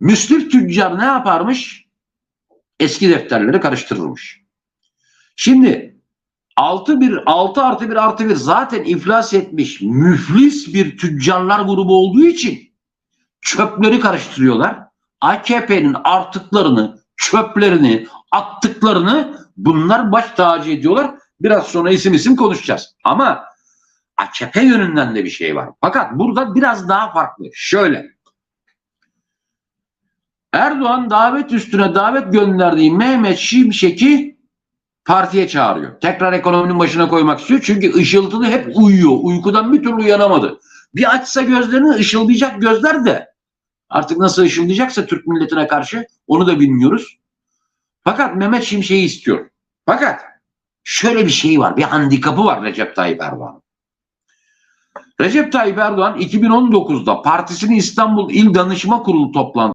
Müsrif tüccar ne yaparmış? Eski defterleri karıştırırmış. Şimdi 6 bir 6 artı 1 artı 1 zaten iflas etmiş müflis bir tüccarlar grubu olduğu için çöpleri karıştırıyorlar. AKP'nin artıklarını, çöplerini, attıklarını bunlar baş tacı ediyorlar. Biraz sonra isim isim konuşacağız. Ama AKP yönünden de bir şey var. Fakat burada biraz daha farklı. Şöyle. Erdoğan davet üstüne davet gönderdiği Mehmet Şimşek'i partiye çağırıyor. Tekrar ekonominin başına koymak istiyor. Çünkü ışıltılı hep uyuyor. Uykudan bir türlü uyanamadı. Bir açsa gözlerini ışıldayacak gözler de artık nasıl ışıldayacaksa Türk milletine karşı onu da bilmiyoruz. Fakat Mehmet Şimşek'i istiyor. Fakat şöyle bir şey var. Bir handikapı var Recep Tayyip Erdoğan. Recep Tayyip Erdoğan 2019'da partisinin İstanbul İl Danışma Kurulu toplantısında